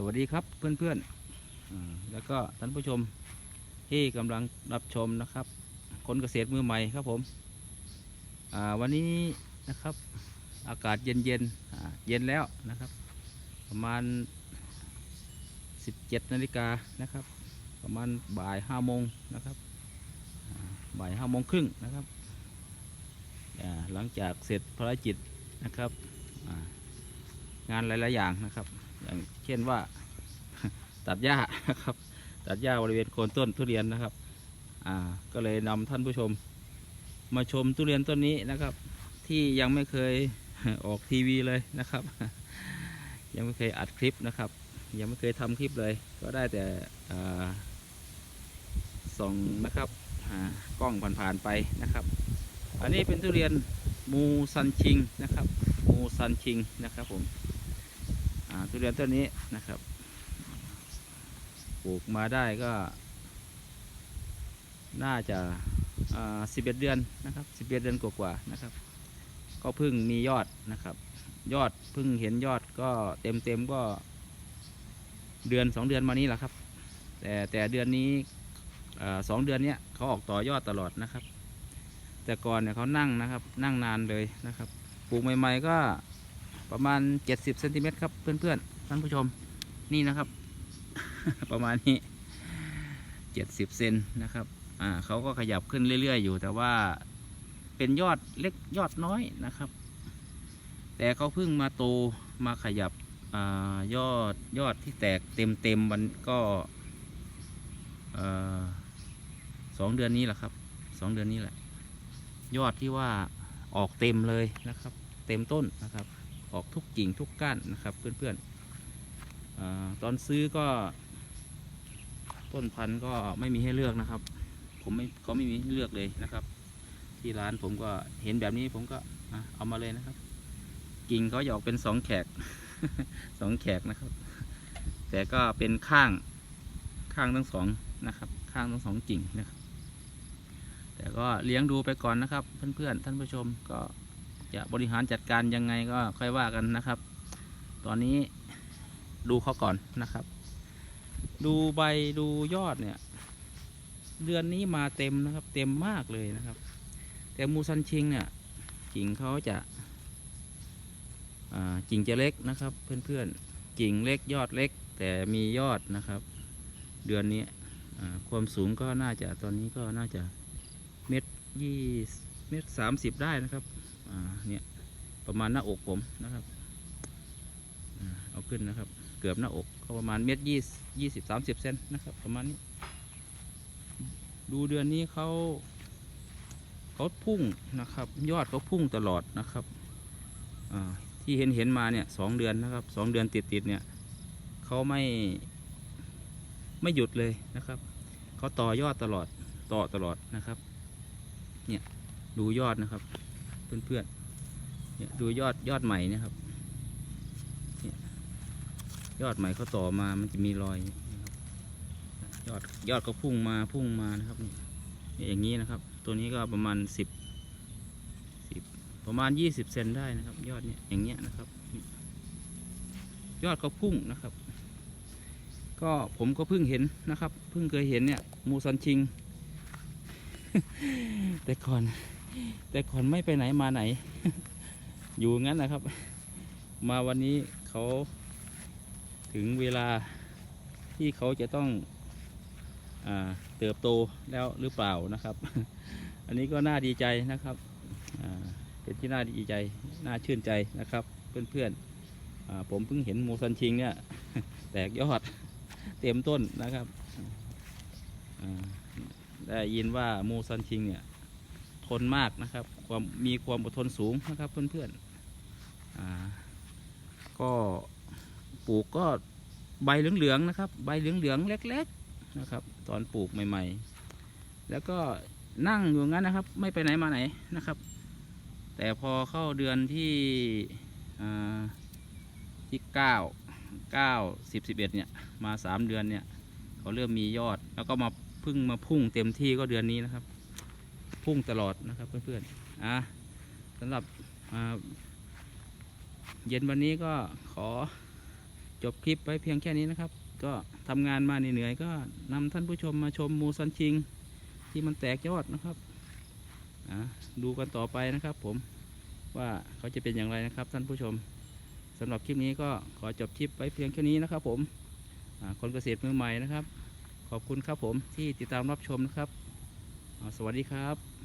สวัสดีครับเพื่อนๆอ่าแล้วก็ท่านผู้ชมที่กำลังรับชมนะครับ คนเกษตรมือใหม่ครับผมวันนี้นะครับอากาศเย็นๆอ่าเย็นแล้วนะครับ ประมาณ 17นาฬิกานะครับ ประมาณบ่ายห้าโมงนะครับบ่ายห้าโมงครึ่งนะครับหลังจากเสร็จภารกิจนะครับงานหลาย ๆ อย่างนะครับ อย่างเช่นว่า ตัดหญ้านะครับ ตัดหญ้าบริเวณโคนต้นทุเรียนนะครับ อ่า ก็เลยนำท่านผู้ชม มาชมทุเรียนต้นนี้นะครับ ที่ยังไม่เคยออกทีวีเลยนะครับ ยังไม่เคยอัดคลิปนะครับ ยังไม่เคยทำคลิปเลย ก็ได้แต่ส่องนะครับกล้องผ่านๆไปนะครับ อันนี้เป็นทุเรียนมูซันชิงนะครับ มูซันชิงนะครับผม ทุเรียนต้นนี้นะครับปลูกมาได้ก็ น่าจะสิบเอ็ดเดือนนะครับสิบเอ็ดเดือนกว่าๆนะครับ ก็เพิ่งมียอดนะครับ ยอดเพิ่งเห็นยอดก็เต็มเต็มๆก็เดือนสองเดือนมานี้แหละครับ แต่แต่เดือนนี้สองเดือนเนี้ยเขาออกต่อยอดตลอดนะครับ แต่ก่อนเนี่ยเขานั่งนะครับ นั่งนานเลยนะครับปลูกใหม่ ๆ ก็ ประมาณ 70เซนติเมตรครับเพื่อนๆท่านผู้ชมนี่นะครับ ประมาณนี้ 70เซนนะครับอ่าเขาก็ขยับขึ้นเรื่อยๆ อยู่ แต่ว่าเป็นยอดเล็กยอดน้อยนะครับ แต่เขาเพิ่งมาโตมาขยับอายอดยอดที่แตกเต็มเต็มๆมันก็อ่อสองเดือนนี้แหละครับสองเดือนนี้แหละ ยอดที่ว่าออกเต็มเลยนะครับ เต็มต้นนะครับ ออกทุกกิ่งทุกก้านนะครับเพื่อนๆอตอนซื้อก็ ต้นพันธุ์ก็ไม่มีให้เลือกนะครับ ผมไม่เขาไม่มีให้เลือกเลยนะครับ ที่ร้านผมก็เห็นแบบนี้ผมก็เอามาเลยนะครับ กิ่งเขาจะออกเป็นสองแขกสองแขกนะครับ แต่ก็เป็นข้างข้างทั้งสองนะครับ ข้างทั้งสองกิ่งนะครับ แต่ก็เลี้ยงดูไปก่อนนะครับ เพื่อนๆท่านผู้ชมก็ จะบริหารจัดการยังไงก็ค่อยว่ากันนะครับ ตอนนี้ดูเขาก่อนนะครับ ดูใบดูยอดเนี่ย เดือนนี้มาเต็มนะครับ เต็มมากเลยนะครับ แต่มูซันชิงเนี่ยกิ่งเขาจะกิ่งจะเล็กนะครับ เพื่อนๆกิ่งเล็กยอดเล็ก แต่มียอดนะครับ เดือนนี้ความสูงก็น่าจะตอนนี้ก็น่าจะเม็ดยี่เม็ดสามสิบได้นะครับ อ่าเนี่ยประมาณหน้าอกผมนะครับเอาขึ้นนะครับ เกือบหน้าอกก็ประมาณเมตรยี่ยี่สิบสามสิบเซนนะครับ ประมาณนี้ ดูเดือนนี้เขาเขาพุ่งนะครับ ยอดเขาพุ่งตลอดนะครับที่เห็นเห็นมาเนี่ยสองเดือนนะครับสองเดือนติดติดเนี่ยเขาไม่ไม่หยุดเลยนะครับเขาต่อยอดตลอดต่อตลอดนะครับ เนี่ยดูยอดนะครับ เพื่อนๆเนี่ยดูยอดยอดใหม่นะครับเนี่ยยอดใหม่เขาต่อมามันจะมีรอยยอดยอดก็พุ่งมาพุ่งมานะครับนี่อย่างนี้นะครับ ตัวนี้ก็ประมาณสิบสิบประมาณยี่สิบเซนได้นะครับ ยอดเนี่ยอย่างเงี้ยนะครับ ยอดเขาพุ่งนะครับ ก็ผมก็เพิ่งเห็นนะครับ เพิ่งเคยเห็นเนี่ยมูซันชิง แต่ก่อน แต่ก่อนไม่ไปไหนมาไหน อยู่งั้นนะครับ มาวันนี้เขาถึงเวลาที่เขาจะต้องอเติบโตแล้วหรือเปล่านะครับ อันนี้ก็น่าดีใจนะครับเป็นที่น่าดีใจน่าชื่นใจนะครับ เพื่อนๆผมเพิ่งเห็นโมซันชิงเนี่ยแตกยอดเต็มต้นนะครับได้ยินว่าโมซันชิงเนี่ย ทนมากนะครับ ความมีความอดทนสูงนะครับเพื่อนๆอ่าก็ปลูกก็ใบเหลืองๆนะครับ ใบเหลืองๆเล็ก ๆนะครับ ตอนปลูกใหม่ ๆ แล้วก็นั่งอยู่งั้นนะครับ ไม่ไปไหนมาไหนนะครับ แต่พอเข้าเดือนที่อ่าที่เก้าเก้าสิบสิบเอ็ดเนี่ยมาสามเดือนเนี่ยเขาเริ่มมียอด แล้วก็มาพึ่งมาพุ่งเต็มที่ก็เดือนนี้นะครับ พุ่งตลอดนะครับเพื่อนๆอะสำหรับเย็นวันนี้ก็ขอจบคลิปไว้เพียงแค่นี้นะครับ ก็ทำงานมาเหนื่อยๆก็นำท่านผู้ชมมาชมมูซันชิง ที่มันแตกยอดนะครับอ่าดูกันต่อไปนะครับ ผมว่าเขาจะเป็นอย่างไรนะครับ ท่านผู้ชมสำหรับคลิปนี้ก็ขอจบคลิปไว้เพียงแค่นี้นะครับ ผมคนเกษตรมือใหม่นะครับ ขอบคุณครับผมที่ติดตามรับชมนะครับ สวัสดีครับ